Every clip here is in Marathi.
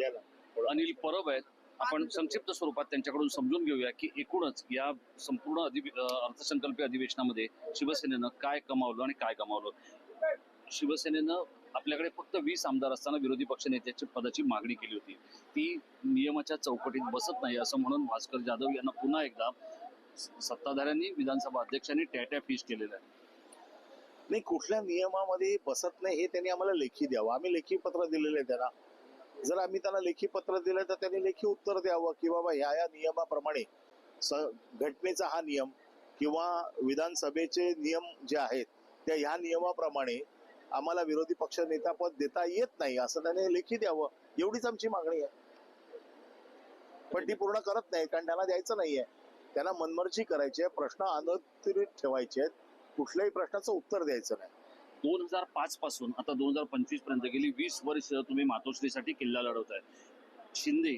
अनिल परब आहेत. आपण संक्षिप्त स्वरूपात त्यांच्याकडून समजून घेऊया की एकूणच या संपूर्ण अर्थसंकल्पीय अधिवेशनामध्ये शिवसेनेनं काय कमावलं आणि काय गमावलं? शिवसेनेनं आपल्याकडे फक्त वीस आमदार असताना विरोधी पक्षनेत्याच्या पदाची मागणी केली होती. ती नियमाच्या चौकटीत बसत नाही असं म्हणून भास्कर जाधव यांना पुन्हा एकदा सत्ताधाऱ्यांनी विधानसभा अध्यक्षांनी टॅटॅ फिश केलेलं आहे. नाही कुठल्या नियमामध्ये बसत नाही हे त्यांनी आम्हाला लेखी द्यावं. आम्ही लेखी पत्र दिलेलं आहे त्यांना. जर आम्ही त्यांना लेखी पत्र दिलं तर त्यांनी लेखी उत्तर द्यावं की बाबा ह्या या नियमाप्रमाणे स- घटनेचा हा नियम किंवा विधानसभेचे नियम जे आहेत त्या ह्या नियमाप्रमाणे आम्हाला विरोधी पक्ष नेता पद देता येत नाही असं त्याने लेखी द्यावं एवढीच आमची मागणी आहे. पण ती पूर्ण करत नाही कारण त्यांना द्यायचं नाहीये. त्यांना मनमर्जी करायची आहे प्रश्न अनधिकृत ठेवायचे आहेत कुठल्याही प्रश्नाचं उत्तर द्यायचं नाही. दोन हजार पाच पासून आता दोन हजार पंचवीसपर्यंत गेली. वीस वर्ष तुम्ही मातोश्रीसाठी किल्ला लढवताय. शिंदे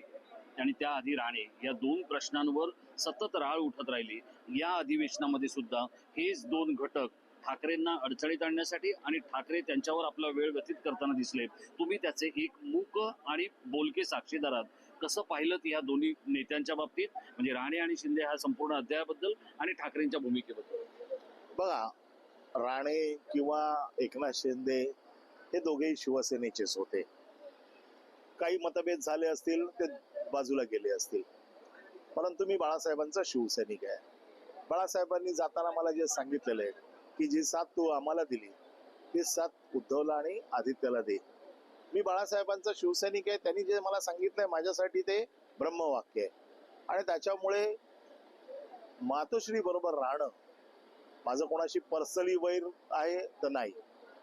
आणि त्याआधी राणे या दोन प्रश्नांवर सतत राळ उठत राहिली. या अधिवेशनामध्ये सुद्धा हेच दोन घटक ठाकरेंना अडचणीत आणण्यासाठी आणि ठाकरे त्यांच्यावर आपला वेळ व्यतीत करताना दिसले. तुम्ही त्याचे एक मूक आणि बोलके साक्षीदार आहात कसं पाहिलं या दोन्ही नेत्यांच्या बाबतीत? म्हणजे राणे आणि शिंदे ह्या संपूर्ण अध्यायाबद्दल आणि ठाकरेंच्या भूमिकेबद्दल. बघा राणे किंवा एकनाथ शिंदे हे दोघेही शिवसेनेचेच होते. काही मतभेद झाले असतील ते बाजूला गेले असतील. परंतु मी बाळासाहेबांचा शिवसैनिक आहे. बाळासाहेबांनी जाताना मला जे सांगितलेलं आहे की जी साथ तू आम्हाला दिली ती साथ उद्धवला आणि आदित्यला दे. मी बाळासाहेबांचा शिवसैनिक आहे त्यांनी जे मला सांगितलंय माझ्यासाठी ते ब्रह्मवाक्य आहे. आणि त्याच्यामुळे मातोश्री बरोबर राहणं माझं कोणाशी पर्सनली वैर आहे तर नाही.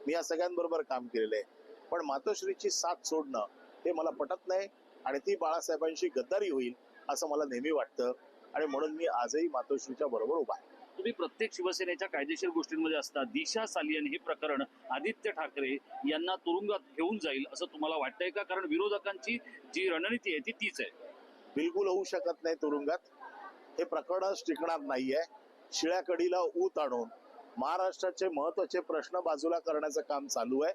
मी या सगळ्यांबरोबर काम केलेलं आहे. पण मातोश्रीची साथ सोडणं हे मला पटत नाही आणि ती बाळासाहेबांशी गद्दारी होईल असं मला नेहमी वाटतं. आणि म्हणून मी आजही मातोश्रीच्या बरोबर उभा आहे. तुम्ही प्रत्येक शिवसेनेच्या कायदेशीर गोष्टींमध्ये असता. दिशा सालियन हे प्रकरण आदित्य ठाकरे यांना तुरुंगात घेऊन जाईल असं तुम्हाला वाटतंय का? कारण विरोधकांची जी रणनीती आहे ती तीच आहे. बिलकुल होऊ शकत नाही तुरुंगात. हे प्रकरणच टिकणार नाहीये. शिळ्या कडीला ऊत आणून महाराष्ट्राचे महत्त्वाचे प्रश्न बाजूला करण्याचं काम चालू आहे.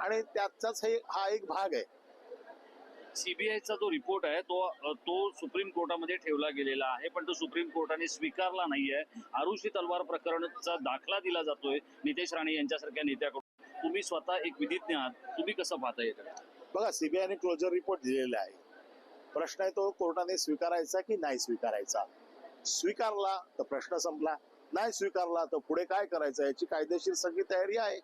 आणि त्याचाच हे हा एक भाग आहे. सीबीआयचा जो रिपोर्ट आहे तो तो सुप्रीम कोर्टामध्ये ठेवला गेलेला आहे पण तो सुप्रीम कोर्टाने स्वीकारला नाहीये. आरुषी तलवार प्रकरणचा दाखला दिला जातोय नितेश राणे यांच्यासारख्या नेत्याकडून. तुम्ही स्वतः एक विधिज्ञ आहात तुम्ही कसं पाहता याकडे? बघा सीबीआयने क्लोजर रिपोर्ट दिलेला आहे. प्रश्न आहे तो कोर्टाने स्वीकारायचा की नाही स्वीकारायचा? स्वीकारला तर प्रश्न संपला. नाही स्वीकारला तर पुढे काय करायचं? याची कायदेशीर सगळी तयारी आहे.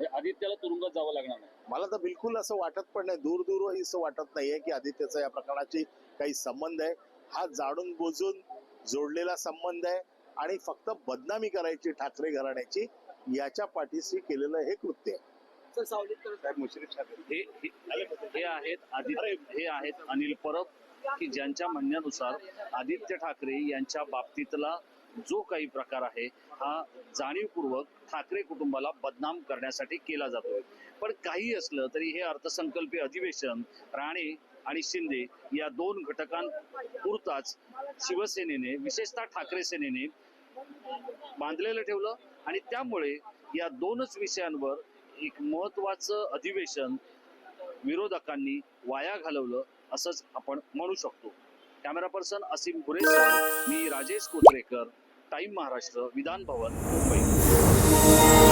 हे आदित्याला तुरुंगात जावं लागणार नाही. मला तर बिलकुल असं वाटत पण नाही. दूर दूर असं वाटत नाहीये की आदित्यचा या प्रकरणाची काही संबंध आहे. हा जाणून बुजून जोडलेला संबंध आहे. आणि फक्त बदनामी करायची ठाकरे घराण्याची याच्या पाठीशी केलेलं हे कृत्य आहे. साहेब मुश्रीफ साहेब. हे आहेत आदित्य हे आहेत अनिल परब. की ज्यांच्या म्हणण्यानुसार आदित्य ठाकरे यांच्या बाबतीतला जो काही प्रकार आहे हा जाणीवपूर्वक ठाकरे कुटुंबाला बदनाम करण्यासाठी केला जातोय. पण काही असलं तरी हे अर्थसंकल्पीय अधिवेशन राणे आणि शिंदे या दोन घटकांपुरताच शिवसेनेने विशेषतः ठाकरे सेनेने बांधलेलं ठेवलं आणि त्यामुळे या दोनच विषयांवर एक महत्वाचं अधिवेशन विरोधकांनी वाया घालवलं. असंच आपण म्हणू शकतो. कॅमेरा पर्सन असीम गुरेसह मी राजेश कोत्रेकर टाईम महाराष्ट्र विधान भवन मुंबई.